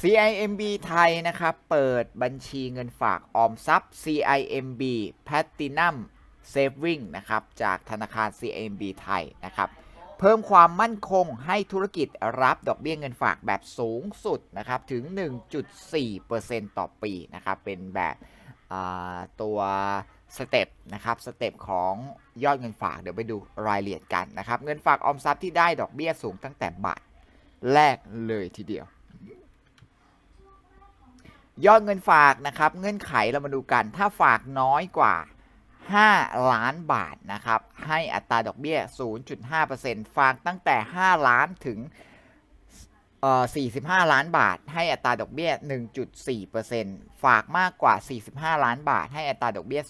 CIMB ไทยนะครับ เปิดบัญชีเงินฝากออมทรัพย์ CIMB Platinum Saving นะครับ จากธนาคาร CIMB ไทยนะครับ เพิ่มความมั่นคงให้ธุรกิจรับดอกเบี้ยเงินฝากแบบสูงสุดนะครับ ถึง 1.4%ต่อปีนะครับ เป็นแบบตัวสเต็ปนะครับ สเต็ปของยอดเงินฝาก เดี๋ยวไปดูรายละเอียดกันนะครับ เงินฝากออมทรัพย์ที่ได้ดอกเบี้ยสูงตั้งแต่บาทแรกเลยทีเดียว ยอดเงินฝากนะครับ เงื่อนไขเรามาดูกัน ถ้าฝากน้อยกว่า 5 ล้านบาทนะครับ ให้อัตราดอกเบี้ย 0.5%ฝากตั้งแต่ 5 ล้านถึงเอ่อ45 ล้านบาท ให้อัตราดอกเบี้ย 1.4%ฝากมากกว่า 45 ล้านบาท ให้อัตราดอกเบี้ย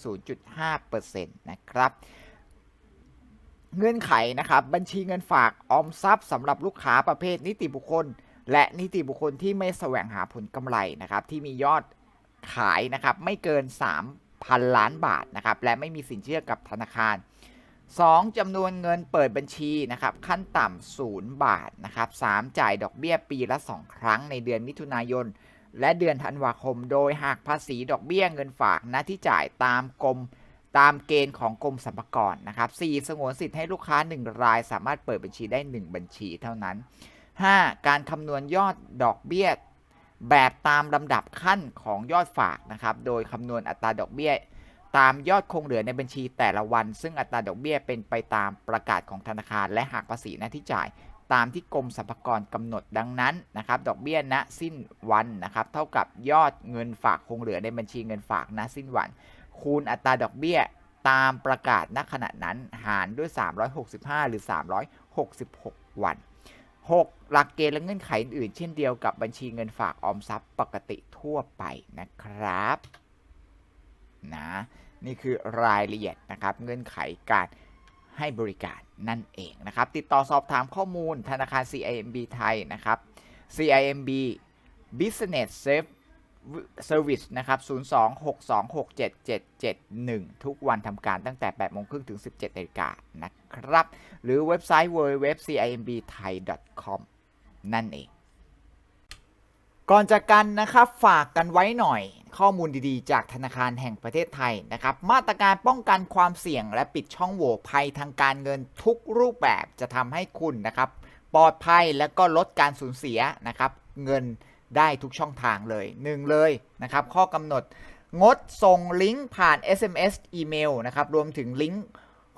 0.5%นะครับ เงื่อนไขนะครับ บัญชีเงินฝากออมทรัพย์สำหรับลูกค้าประเภทนิติบุคคล และนิติบุคคลที่ไม่แสวงหาผลกำไรนะครับที่มียอดขายนะครับไม่เกิน 3,000 ล้านบาทนะครับและไม่มีสินเชื่อกับธนาคาร 2. จำนวนเงินเปิดบัญชีนะครับขั้นต่ำศูนย์บาทนะครับ 3. จ่ายดอกเบี้ยปีละ 2 ครั้งในเดือนมิถุนายน และเดือนธันวาคม โดยหากภาษีดอกเบี้ยเงินฝากน้าที่จ่ายตามกรมตามเกณฑ์ของกรมสรรพากรนะครับ 4. สงวนสิทธิ์ให้ลูกค้า 1 รายสามารถเปิดบัญชีได้ 1 บัญชีเท่านั้น 5. การคำนวณยอดดอกเบี้ย แบบตามลำดับขั้นของยอดฝากนะครับ โดยคำนวณอัตราดอกเบี้ย ตามยอดคงเหลือในบัญชีแต่ละวัน ซึ่งอัตราดอกเบี้ยเป็นไปตามประกาศของธนาคาร และหากภาษีหน้าที่จ่ายตามที่กรมสรรพากรกำหนดดังนั้นนะครับ ดอกเบี้ยณสิ้นวันนะครับ เท่ากับยอดเงินฝากคงเหลือในบัญชีเงินฝากณสิ้นวัน คูณอัตราดอกเบี้ยตามประกาศณขณะนั้นหารด้วย 365 หรือ 366 วัน 6. หลักเกณฑ์และเงื่อนไขอื่น เช่นเดียวกับบัญชีเงินฝากออมทรัพย์ปกติทั่วไปนะครับนะนี่คือรายละเอียดนะครับ เงื่อนไขการให้บริการนั่นเองนะครับ ติดต่อสอบถามข้อมูลธนาคาร CIMB ไทยนะครับ CIMB Business Safe Service นะครับ 026267771 ทุกวันทำการตั้งแต่ 8 โมงครึ่งถึง 17นาฬิกานะ ครับ หรือเว็บไซต์ www.cimbthai.com นั่นเอง ก่อนจากกันนะครับฝากกันไว้หน่อย ข้อมูลดีๆ จากธนาคารแห่งประเทศไทยนะครับ มาตรการป้องกันความเสี่ยงและปิดช่องโหว่ภัยทางการเงินทุกรูปแบบจะทำให้คุณนะครับ ปลอดภัยและก็ลดการสูญเสียนะครับ เงินได้ทุกช่องทางเลยหนึ่งเลยนะครับ ข้อกำหนดงดส่งลิงก์ผ่าน SMS อีเมลนะครับ รวมถึงลิงก์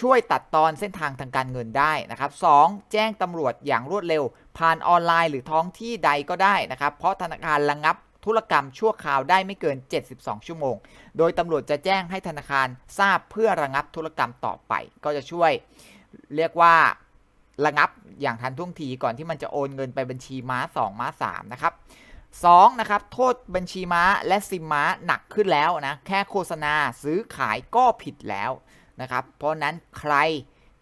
ช่วยตัดตอนเส้นทางทางการเงินได้นะครับ 2. แจ้งตำรวจอย่างรวดเร็ว ผ่านออนไลน์หรือท้องที่ใดก็ได้นะครับ เพราะธนาคารระงับธุรกรรมชั่วคราวได้ไม่เกิน 72 ชั่วโมง โดยตำรวจจะแจ้งให้ธนาคารทราบเพื่อระงับธุรกรรมต่อไป ก็จะช่วยเรียกว่าระงับอย่างทันท่วงทีก่อนที่มันจะโอนเงินไปบัญชีม้า 2 ม้า 3 นะครับ 2. นะครับ โทษบัญชีม้าและซิมม้าหนักขึ้นแล้วนะ แค่โฆษณาซื้อขายก็ผิดแล้ว นะครับ เพราะนั้นใคร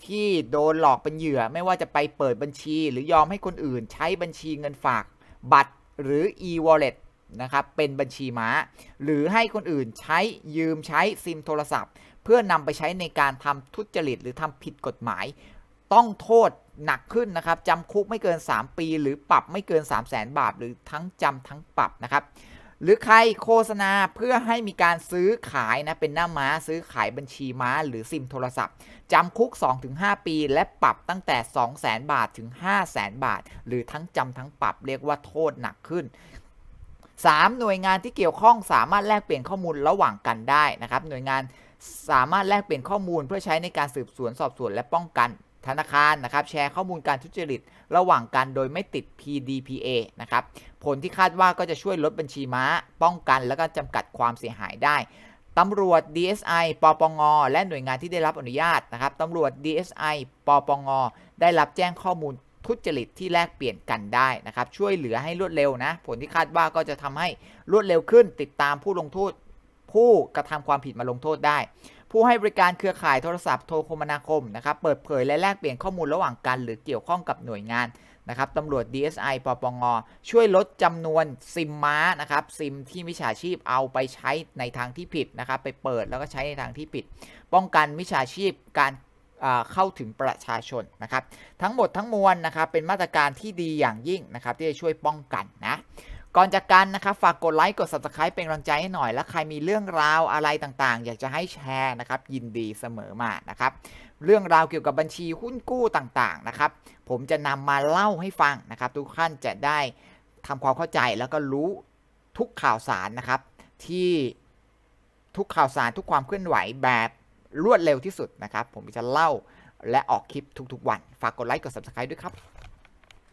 ที่โดนหลอกเป็นเหยื่อไม่ว่าจะไปเปิดบัญชี หรือยอมให้คนอื่นใช้บัญชีเงินฝากบัตรหรือ e-wallet นะครับเป็นบัญชีม้า หรือให้คนอื่นใช้ยืมใช้ซิมโทรศัพท์ เพื่อนำไปใช้ในการทำทุจริตหรือทำผิดกฎหมาย ต้องโทษหนักขึ้นนะครับจำคุกไม่เกิน 3 ปี หรือปรับไม่เกิน 3 0 0แสนบาท หรือทั้งจำทั้งปรับนะครับ หรือใครโฆษณาเพื่อให้มีการซื้อขายนะเป็นหน้าม้าซื้อขายบัญชีม้า หรือซิมโทรศัพท์จำคุก 2-5 ปี และปรับตั้งแต่ 2 0 0แสนบาทถึง 5 0 0แสนบาท หรือทั้งจำทั้งปรับเรียกว่าโทษหนักขึ้น 3. หน่วยงานที่เกี่ยวข้องสามารถแลกเปลี่ยนข้อมูลระหว่างกันได้นะครับหน่วยงานสามารถแลกเปลี่ยนข้อมูลเพื่อใช้ในการสืบสวนสอบสวนและป้องกัน ธนาคารนะครับแชร์ข้อมูลการทุจริต ระหว่างกันโดยไม่ติด PDPA นะครับผลที่คาดว่าก็จะช่วยลดบัญชีม้า ป้องกันและก็จำกัดความเสียหายได้ตำรวจ DSI ปปง และหน่วยงานที่ได้รับอนุญาตนะครับตำรวจ DSI ปปง ได้รับแจ้งข้อมูลทุจริตที่แลกเปลี่ยนกันได้นะครับ ช่วยเหลือให้รวดเร็วนะ ผลที่คาดว่าก็จะทำให้รวดเร็วขึ้น ติดตามผู้ลงโทษ ผู้กระทำความผิดมาลงโทษได้ ผู้ให้บริการเครือข่ายโทรศัพท์โทรคมนาคมนะครับเปิดเผยและแลกเปลี่ยนข้อมูลระหว่างกัน หรือเกี่ยวข้องกับหน่วยงานนะครับตำรวจ DSI ปปง ช่วยลดจำนวนซิมม้านะครับซิมที่มิจฉาชีพเอาไปใช้ในทางที่ผิดนะครับไปเปิดแล้วก็ใช้ในทางที่ผิด ป้องกันมิจฉาชีพการเข้าถึงประชาชนนะครับ ทั้งหมดทั้งมวลนะครับเป็นมาตรการที่ดีอย่างยิ่งนะครับที่จะช่วยป้องกันนะ ก่อนจากกันนะครับฝากกดไลค์กด subscribe เป็นกำลังใจให้หน่อย และใครมีเรื่องราวอะไรต่างๆ อยากจะให้แชร์นะครับ ยินดีเสมอมานะครับ เรื่องราวเกี่ยวกับบัญชีหุ้นกู้ต่างๆนะครับ ผมจะนำมาเล่าให้ฟังนะครับ ทุกท่านจะได้ทำความเข้าใจแล้วก็รู้ทุกข่าวสารนะครับ ที่ทุกข่าวสารทุกความเคลื่อนไหวแบบรวดเร็วที่สุดนะครับ ผมจะเล่าและออกคลิปทุกๆวัน ฝากกดไลค์กด subscribe ด้วยครับ